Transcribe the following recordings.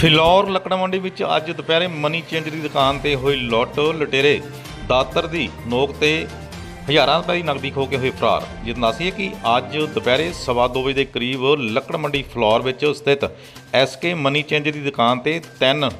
ਫਿਲੌਰ ਲੱਕੜ ਮੰਡੀ ਵਿੱਚ ਅੱਜ ਦੁਪਹਿਰੇ ਮਨੀ ਚੇਂਜ ਦੀ ਦੁਕਾਨ ਤੇ ਹੋਈ ਲੁੱਟ, ਲਟੇਰੇ, ਦਾਤਰ ਦੀ ਨੋਕ ਤੇ ਹਜ਼ਾਰਾਂ ਰੁਪਏ ਦੀ ਨਕਦੀ ਖੋ ਕੇ ਹੋਏ ਫਰਾਰ। ਜਿਤ ਦੱਸੀਏ ਕਿ ਅੱਜ ਦੁਪਹਿਰੇ ਸਵਾ ਦੋ ਵਜੇ ਦੇ ਕਰੀਬ ਲੱਕੜ ਮੰਡੀ ਫਲੌਰ ਵਿੱਚ ਸਥਿਤ ਐਸਕੇ ਮਨੀ ਚੇਂਜ ਦੀ ਦੁਕਾਨ ਤੇ ਤਿੰਨ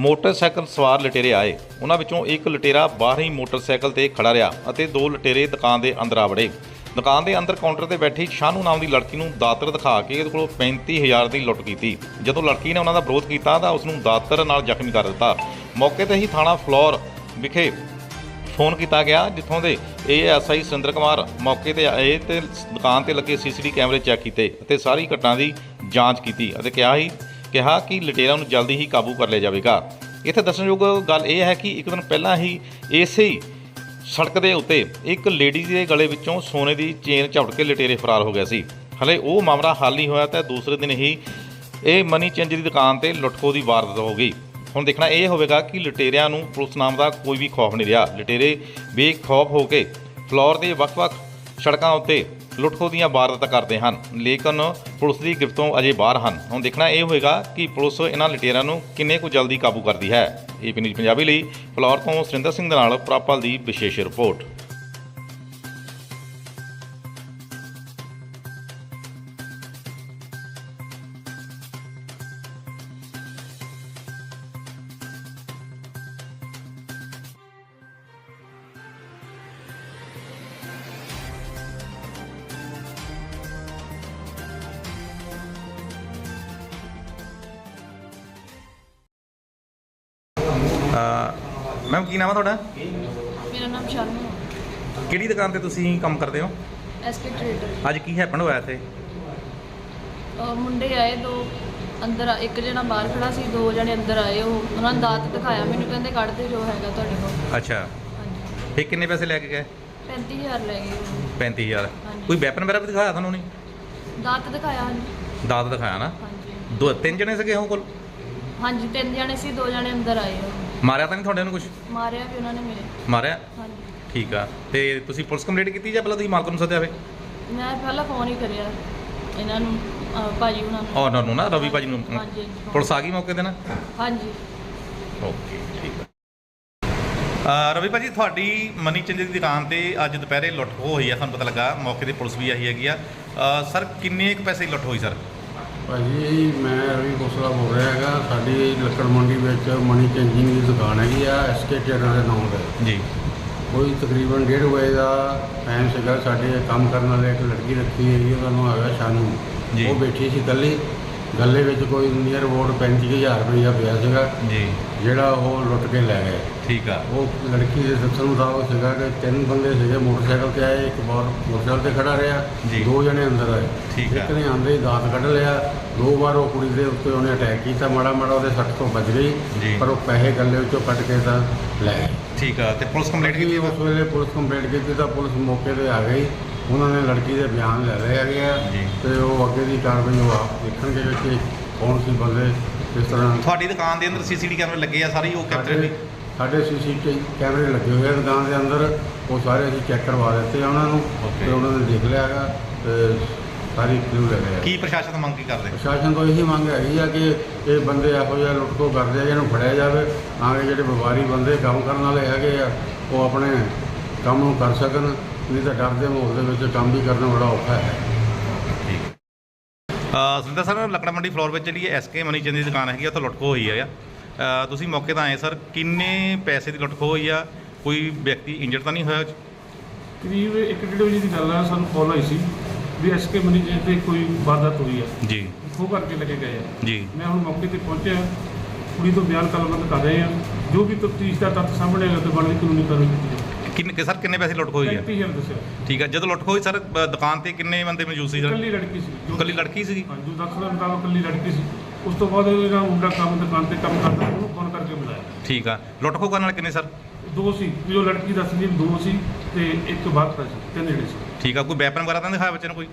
ਮੋਟਰਸਾਈਕਲ ਸਵਾਰ ਲਟੇਰੇ ਆਏ। ਉਹਨਾਂ ਵਿੱਚੋਂ ਇੱਕ ਲਟੇਰਾ ਬਾਹਰ ਹੀ ਮੋਟਰਸਾਈਕਲ ਤੇ ਖੜਾ ਰਿਹਾ ਅਤੇ ਦੋ ਲਟੇਰੇ ਦੁਕਾਨ ਦੇ ਅੰਦਰ ਆ ਵੜੇ। ਦੁਕਾਨ ਦੇ ਅੰਦਰ ਕਾਊਂਟਰ ਤੇ ਬੈਠੀ ਸ਼ਾਨੂ ਨਾਮ ਦੀ ਲੜਕੀ ਨੂੰ ਦਾਤਰ ਦਿਖਾ ਕੇ ਇਹਦੇ ਕੋਲੋਂ 35000 ਦੀ ਲੁੱਟ ਕੀਤੀ। ਜਦੋਂ ਲੜਕੀ ਨੇ ਉਹਨਾਂ ਦਾ ਵਿਰੋਧ ਕੀਤਾ ਤਾਂ ਉਸ ਨੂੰ ਦਾਤਰ ਨਾਲ ਜ਼ਖਮੀ ਕਰ ਦਿੱਤਾ। ਮੌਕੇ ਤੇ ਹੀ ਥਾਣਾ ਫਲੋਰ ਵਿਖੇ ਫੋਨ ਕੀਤਾ ਗਿਆ, ਜਿੱਥੋਂ ਦੇ ਏਐਸਆਈ ਸੁਰਿੰਦਰ ਕੁਮਾਰ ਮੌਕੇ ਤੇ ਆਏ ਤੇ ਦੁਕਾਨ ਤੇ ਲੱਗੇ ਸੀਸੀਟੀ ਕੈਮਰੇ ਚੈੱਕ ਕੀਤੇ ਅਤੇ ਸਾਰੀ ਘਟਨਾ ਦੀ ਜਾਂਚ ਕੀਤੀ ਅਤੇ ਕਿਹਾ ਹੀ ਕਿਹਾ ਕਿ ਲਟੇਰਾ ਨੂੰ ਜਲਦੀ ਹੀ ਕਾਬੂ ਕਰ ਲਿਆ ਜਾਵੇਗਾ। ਇੱਥੇ ਦੱਸਣਯੋਗ ਗੱਲ ਇਹ ਹੈ ਕਿ ਇੱਕ ਦਿਨ ਪਹਿਲਾਂ ਹੀ ਇਸੇ ਸੜਕ ਦੇ ਉੱਤੇ ਇੱਕ ਲੇਡੀ ਦੇ ਗਲੇ ਵਿੱਚੋਂ ਸੋਨੇ ਦੀ ਚੇਨ ਝਪਟ ਕੇ ਲਟੇਰੇ ਫਰਾਰ ਹੋ ਗਿਆ ਸੀ। ਹਲੇ ਉਹ ਮਾਮਲਾ ਹੱਲ ਨਹੀਂ ਹੋਇਆ ਤਾਂ ਦੂਸਰੇ ਦਿਨ ਹੀ ਇਹ ਮਨੀ ਚੇਂਜ ਦੀ ਦੁਕਾਨ ਤੇ ਲੁੱਟਖੋ ਦੀ ਵਾਰਦਾਤ ਹੋ ਗਈ। ਹੁਣ ਦੇਖਣਾ ਇਹ ਹੋਵੇਗਾ ਕਿ ਲਟੇਰਿਆਂ ਨੂੰ ਪੁਲਿਸ ਨਾਮ ਦਾ ਕੋਈ ਵੀ ਖੌਫ ਨਹੀਂ ਰਿਹਾ। ਲਟੇਰੇ ਬੇਖੌਫ ਹੋ ਕੇ ਫਲੋਰ ਦੇ ਵੱਖ-ਵੱਖ ਸੜਕਾਂ ਉੱਤੇ ਲੁੱਟਖੋ ਦੀਆਂ ਵਾਰਦਾਤਾਂ ਕਰਦੇ ਹਨ। ਲੇਕਿਨ ਪੁਲਿਸ ਦੀ ਗ੍ਰਿਫਤੋਂ ਅਜੇ ਬਾਹਰ ਹਨ। ਹੁਣ ਦੇਖਣਾ ਇਹ ਹੋਏਗਾ ਕਿ ਪੁਲਿਸ ਇਹਨਾਂ ਲੁਟੇਰਿਆਂ ਨੂੰ ਕਿੰਨੇ ਕੁ ਜਲਦੀ ਕਾਬੂ ਕਰਦੀ ਹੈ। ਏਪੀ ਨਿਊਜ਼ ਪੰਜਾਬੀ ਲਈ ਫਲੋਰ ਤੋਂ ਸੁਰਿੰਦਰ ਸਿੰਘ ਦੇ ਨਾਲ ਪ੍ਰਾਪਲ ਦੀ ਵਿਸ਼ੇਸ਼ ਰਿਪੋਰਟ। ਮੈਮ ਕੀ ਨਾਮ ਹੈ ਤੁਹਾਡਾ? ਮੇਰਾ ਨਾਮ ਹੈ। ਕਿਹੜੀ ਦੁਕਾਨ ਤੇ ਤੁਸੀਂ ਕੰਮ ਕਰਦੇ ਹੋ? ਐਸਕੇ ਟ੍ਰੇਡਰ ਅੱਜ ਕੀ ਹੈਪਨ ਹੋਇਆ ਇੱਥੇ? ਅਹ ਮੁੰਡੇ ਆਏ ਦੋ ਅੰਦਰ ਆ- ਇੱਕ ਜਣਾ ਬਾਹਰ ਖੜਾ ਸੀ ਦੋ ਜਣੇ ਅੰਦਰ ਆਏ ਉਹ। ਉਹਨਾਂ ਨੇ ਦਾਤ ਦਿਖਾਇਆ ਮੈਨੂੰ ਕਹਿੰਦੇ ਕੱਢ ਦੇ ਜੋ ਹੈਗਾ ਤੁਹਾਡੇ ਕੋਲ। ਅੱਛਾ। ਹਾਂਜੀ। ਫੇ ਕਿੰਨੇ ਪੈਸੇ ਲੈ ਕੇ ਗਏ? 35000 ਲੈ ਗਏ ਉਹ। 35000 ਹਾਂਜੀ। ਕੋਈ ਵੈਪਨ ਵਗੈਰਾ ਵੀ ਦਿਖਾਇਆ ਤੁਹਾਨੂੰ ਨਹੀਂ ਦਾਤ ਦਿਖਾਇਆ ਹਾਂਜੀ। ਦਾਤ ਦਿਖਾਇਆ ਨਾ? ਹਾਂਜੀ। ਦੋ ਤਿੰਨ ਜਣੇ ਸੀਗੇ ਉਹ ਕੋਲ? ਹਾਂਜੀ ਤਿੰਨ ਜਣੇ ਸੀ ਦੋ ਜਣੇ ਅੰਦਰ ਆਏ ਉਹ। ਮਾਰਿਆ ਤਾਂ ਨਹੀਂ ਤੁਹਾਡੇ ਨੂੰ ਕੁਝ ਮਾਰਿਆ ਵੀ ਉਹਨਾਂ ਨੇ ਮੇਰੇ। ਮਾਰਿਆ? ਹਾਂਜੀ। ਠੀਕ ਆ। ਤੇ ਤੁਸੀਂ ਪੁਲਿਸ ਕੰਪਲੇਂਟ ਕੀਤੀ ਜਾਂ ਪਹਿਲਾਂ ਤੁਸੀਂ ਮਾਲਕ ਨੂੰ ਸੱਦਿਆ ਵੇ ਮੈਂ ਪਹਿਲਾਂ ਫੋਨ ਹੀ ਕਰਿਆ ਇਹਨਾਂ ਨੂੰ ਅਹ ਭਾਜੀ ਉਹਨਾਂ ਨੂੰ। ਉਹਨਾਂ ਨੂੰ ਨਾ ਰਵੀ ਭਾਜੀ ਨੂੰ। ਹਾਂਜੀ। ਪੁਲਿਸ ਆ ਗਈ ਮੌਕੇ ਤੇ ਨਾ? ਹਾਂਜੀ। ਓਕੇ ਠੀਕ ਆ। ਰਵੀ ਭਾਜੀ ਤੁਹਾਡੀ ਮਨੀ ਚੰਦ ਦੀ ਦੁਕਾਨ ਤੇ ਅੱਜ ਦੁਪਹਿਰੇ ਲੁੱਟ ਹੋਈ ਆ ਤੁਹਾਨੂੰ ਪਤਾ ਲੱਗਾ। ਮੌਕੇ ਤੇ ਪੁਲਿਸ ਵੀ ਆਈ ਹੈਗੀ ਆ। ਸਰ ਕਿੰਨੇ ਕੁ ਪੈਸੇ ਦੀ ਲੁੱਟ ਹੋਈ ਸਰ? ਭਾਜੀ ਮੈਂ ਰਵੀ ਖੋਸਲਾ ਬੋਲ ਰਿਹਾ ਹੈਗਾ। ਸਾਡੀ ਲੱਕੜ ਮੰਡੀ ਵਿੱਚ ਮਨੀ ਚੇਂਜਿੰਗ ਦੀ ਦੁਕਾਨ ਹੈਗੀ ਆ ਐਸਕੇ ਟੇਲਰ ਦੇ ਨਾਮ ਤੇ। ਜੀ। ਕੋਈ ਤਕਰੀਬਨ ਡੇਢ ਵਜੇ ਦਾ ਟਾਈਮ ਸੀਗਾ ਸਾਡੇ ਕੰਮ ਕਰਨ ਵਾਲੇ ਇੱਕ ਲੜਕੀ ਰੱਖੀ ਹੈਗੀ ਉਹਦਾ ਨਾਮ ਹੈਗਾ ਸ਼ਾਨੂ। ਜੀ। ਉਹ ਬੈਠੀ ਸੀ ਇਕੱਲੀ। ਗੱਲੇ ਵਿੱਚ ਕੋਈ ਨੀਅਰ ਅਬਾਊਟ 35000 ਰੁਪਈਆ ਪਿਆ ਸੀਗਾ। ਜੀ। ਜਿਹੜਾ ਉਹ ਲੁੱਟ ਕੇ ਲੈ ਗਏ। ਠੀਕ ਆ ਉਹ ਲੜਕੀ ਦੇ ਦੱਸਣ ਮੁਤਾਬਕ ਸੀਗਾ ਕਿ ਤਿੰਨ ਬੰਦੇ ਸੀਗੇ ਮੋਟਰਸਾਈਕਲ ਤੇ ਆਏ ਇੱਕ ਬਾਹਰ ਮੋਟਰਸਾਈਕਲ ਤੇ ਖੜਾ ਰਿਹਾ ਜੀ। ਦੋ ਜਣੇ ਅੰਦਰ ਆਏ ਠੀਕ ਆ। ਇੱਕ ਨੇ ਆਂਦੇ ਹੀ ਦਾਤ ਕੱਢ ਲਿਆ ਦੋ ਵਾਰ ਉਹ ਕੁੜੀ ਦੇ ਉੱਤੇ ਉਹਨੇ ਅਟੈਕ ਕੀਤਾ ਮਾੜਾ ਮਾੜਾ ਉਹਦੇ ਸੱਟ ਤੋਂ ਬਚ ਜੀ। ਗਈ ਪਰ ਉਹ ਪੈਸੇ ਗੱਲੇ ਵਿੱਚੋਂ ਕੱਢ ਕੇ ਤਾਂ ਲੈ ਗਏ ਠੀਕ ਆ ਤੇ ਪੁਲਿਸ ਕੰਪਲੇਂਟ ਕੀਤੀ ਉਸ ਵੇਲੇ ਪੁਲਿਸ ਕੰਪਲੇਂਟ ਕੀਤੀ ਤਾਂ ਪੁਲਿਸ ਮੌਕੇ ਤੇ ਆ ਗਈ ਉਹਨਾਂ ਨੇ ਲੜਕੀ ਦੇ ਬਿਆਨ ਲੈ ਲਏ ਹੈਗੇ ਆ ਜੀ। ਤੇ ਉਹ ਅੱਗੇ ਦੀ ਕਾਰਵਾਈ ਉਹ ਆਪ ਦੇਖਣਗੇ ਕਿ ਕੌਣ ਸੀ ਬੰਦੇ ਕਿਸ ਤਰ੍ਹਾਂ ਤੁਹਾਡੀ ਦੁਕਾਨ ਦੇ ਅੰਦਰ ਸੀਸੀਟੀ ਕੈਮਰੇ ਲੱਗੇ ਆ ਸਾਰੇ ਹੀ ਉਹ ਕੈਪਚਰ ਵੀ ਸਾਡੇ ਸੀਸੀਟੀਵੀ ਕੈਮਰੇ ਲੱਗੇ ਹੋਏ ਆ ਦੁਕਾਨ ਦੇ ਅੰਦਰ ਉਹ ਸਾਰੇ ਅਸੀਂ ਚੈੱਕ ਕਰਵਾ ਦਿੱਤੇ ਆ ਉਹਨਾਂ ਨੂੰ Okay. ਤੇ ਉਹਨਾਂ ਨੇ ਦੇਖ ਲਿਆ ਹੈਗਾ ਤੇ ਸਾਰੀ ਕਲੂ ਲੈ ਲਿਆ। ਕੀ ਪ੍ਰਸ਼ਾਸਨ ਤੋਂ ਮੰਗ ਕੀ ਕਰਦੇ? ਪ੍ਰਸ਼ਾਸਨ ਤੋਂ ਇਹੀ ਮੰਗ ਹੈਗੀ ਆ ਕਿ ਇਹ ਬੰਦੇ ਇਹੋ ਜਿਹਾ ਲੁੱਟ ਖੋਹ ਕਰਦੇ ਆ ਜਿਹਨੂੰ ਫੜਿਆ ਜਾਵੇ ਤਾਂ ਕਿ ਜਿਹੜੇ ਵਪਾਰੀ ਬੰਦੇ ਕੰਮ ਕਰਨ ਵਾਲੇ ਹੈਗੇ ਆ ਉਹ ਆਪਣੇ ਕੰਮ ਨੂੰ ਕਰ ਸਕਣ ਨਹੀਂ ਤਾਂ ਡਰ ਦੇ ਮਾਹੌਲ ਦੇ ਵਿੱਚ ਕੰਮ ਵੀ ਕਰਨਾ ਬੜਾ ਔਖਾ ਹੈ। ਆ ਸੁਰਿੰਦਰ ਸਰ ਲੱਕੜਾ ਮੰਡੀ ਫਲੋਰ ਵਿੱਚ ਜਿਹੜੀ ਐਸਕੇ ਮਨੀ ਚੰਦ ਦੀ ਦੁਕਾਨ ਹੈਗੀ ਆ ਉੱਥੇ ਲੁੱਟ ਖੋਹ ਹੋਈ ਆ। ਅ, ਤੁਸੀਂ ਮੌਕੇ ਤੇ ਆਏ ਸਰ ਕਿੰਨੇ ਪੈਸੇ ਦੀ ਲੁੱਟ ਖੋਹ ਹੋਈ ਆ? ਕੋਈ ਵਿਅਕਤੀ ਇੰਜਰਡ ਤਾਂ ਨਹੀਂ ਹੋਇਆ ਉਹ? ਕਰੀਬ ਇੱਕ ਡੇਢ ਵਜੇ ਦੀ ਗੱਲ ਆ ਸਾਨੂੰ ਕਾਲ ਆਈ ਸੀ ਵੀ ਐਸਕੇ ਮਨੀ ਜੀ ਤੇ ਕੋਈ ਵਾਰਦਾਤ ਹੋਈ ਆ। ਜੀ। ਖੋ ਕਰਕੇ ਲੱਗੇ ਗਏ ਆ। ਜੀ। ਮੈਂ ਹੁਣ ਮੌਕੇ ਤੇ ਪਹੁੰਚਿਆ ਕੁੜੀ ਤੋਂ ਬਿਆਨ ਕਲਮਬੰਦ ਕਰ ਰਹੇ ਆ। ਜੋ ਵੀ ਤਫਤੀਸ਼ ਦਾ ਤੱਥ ਸਾਹਮਣੇ ਆਇਆ ਤੇ ਬਣਦੀ ਕਾਨੂੰਨੀ ਕਾਰਵਾਈ ਕੀਤੀ ਜਾਵੇ ਕਿੰਨੇ ਸਰ ਕਿੰਨੇ ਪੈਸੇ ਲੁੱਟ ਖੋਹ ਹੋਈ ਆ? 35000 ਦੱਸਿਆ। ਠੀਕ ਆ ਜਦੋਂ ਲੁੱਟ ਖੋਹ ਹੋਈ ਸਰ ਦੁਕਾਨ ਤੇ ਕਿੰਨੇ ਬੰਦੇ ਮੌਜੂਦ ਸੀ ਸਰ? ਇਕੱਲੀ ਲੜਕੀ ਸੀ। ਜੋ- ਇਕੱਲੀ ਲੜਕੀ ਸੀਗੀ? ਹਾਂ ਜੋ ਦੱਸਦਾ ਮੁਤਾਬਕ ਇਕੱਲੀ ਲੜਕੀ ਸੀ। ਉਸ ਤੋਂ ਬਾਅਦ ਇਹਦਾ ਮੁੰਡਾ ਕੰਮ ਦੁਕਾਨ ਤੇ ਕੰਮ ਕਰਦਾ ਉਹਨੂੰ ਫੋਨ ਕਰਕੇ ਬੁਲਾਇਆ। ਠੀਕ ਆ। ਲੁੱਟ ਖੋਹ ਕਰਨ ਵਾਲੇ ਕਿੰਨੇ ਸਰ? ਦੋ ਸੀ। ਜੋ ਲੜਕੀ ਦੱਸਦੀ ਦੋ ਸੀ ਤੇ ਇੱਕ ਬਾਹਰ ਖੜਾ ਸੀ ਤਿੰਨ ਜਿਹੜੇ ਸੀ। ਠੀਕ ਆ ਕੋਈ ਵੈਪਨ ਵਗੈਰਾ ਤਾਂ ਦਿਖਾਇਆ ਬੱਚੇ ਨੂੰ ਕੋਈ?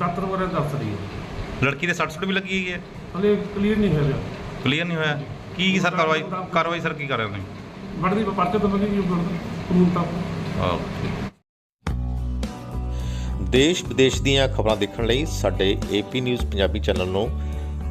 ਦਾਤਰ ਵਗੈਰਾ ਦੱਸ ਰਹੀ ਹੈ। ਲੜਕੀ ਦੇ ਸੱਟ ਸੁੱਟ ਵੀ ਲੱਗੀ ਹੋਈ ਹੈ? ਹਲੇ ਕਲੀਅਰ ਨਹੀਂ ਹੋਇਆ। ਕਲੀਅਰ ਨਹੀਂ ਹੋਇਆ? ਕੀ ਸਰ ਕਾਰਵਾਈ ਕਾਰਵਾਈ ਸਰ ਕੀ ਕਰ ਰਹੇ ਹੋ ਤੁਸੀਂ? ਬੜਦੀ ਪਰਚੇ ਤੋਂ ਲੱਗੀ ਜੀ ਕਾਨੂੰਨ ਤਾਂ। ਓਕੇ। ਦੇਸ਼ ਵਿਦੇਸ਼ ਦੀਆਂ ਖਬਰਾਂ ਦੇਖਣ ਲਈ ਸਾਡੇ ਏਪੀ ਨਿਊਜ਼ ਪੰਜਾਬੀ ਚੈਨਲ ਨੂੰ